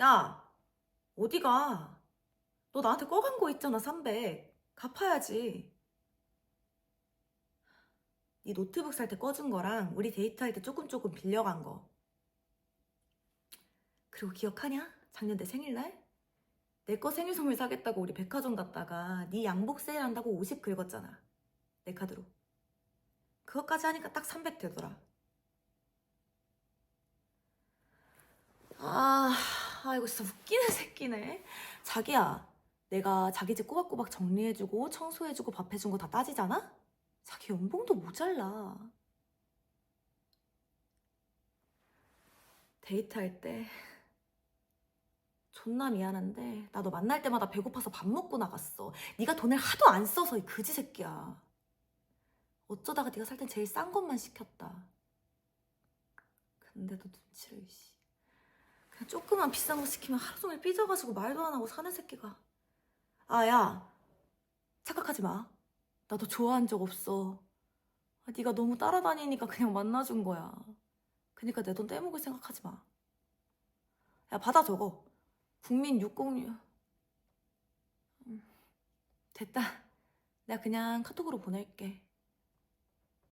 야, 어디 가? 너 나한테 꺼간 거 있잖아, 300. 갚아야지. 네 노트북 살 때 꺼준 거랑 우리 데이트할 때 조금 조금 빌려간 거. 그리고 기억하냐? 작년 내 생일날? 내 거 생일 선물 사겠다고 우리 백화점 갔다가 네 양복 세일한다고 50 긁었잖아. 내 카드로. 그것까지 하니까 딱 300 되더라. 아, 아 이거 진짜 웃기는 새끼네. 자기야, 내가 자기 집 꼬박꼬박 정리해주고 청소해주고 밥 해준 거 다 따지잖아? 자기 연봉도 모자라. 데이트할 때 존나 미안한데 나 너 만날 때마다 배고파서 밥 먹고 나갔어. 네가 돈을 하도 안 써서 이 그지 새끼야. 어쩌다가 네가 살 땐 제일 싼 것만 시켰다. 근데도 눈치를 씨. 그냥 조그만 비싼 거 시키면 하루 종일 삐져가지고 말도 안 하고 사는 새끼가. 아, 야. 착각하지 마. 나 너 좋아한 적 없어. 아, 네가 너무 따라다니니까 그냥 만나준 거야. 그니까 내 돈 떼먹을 생각하지 마. 야, 받아 적어. 국민 606. 음, 됐다. 내가 그냥 카톡으로 보낼게.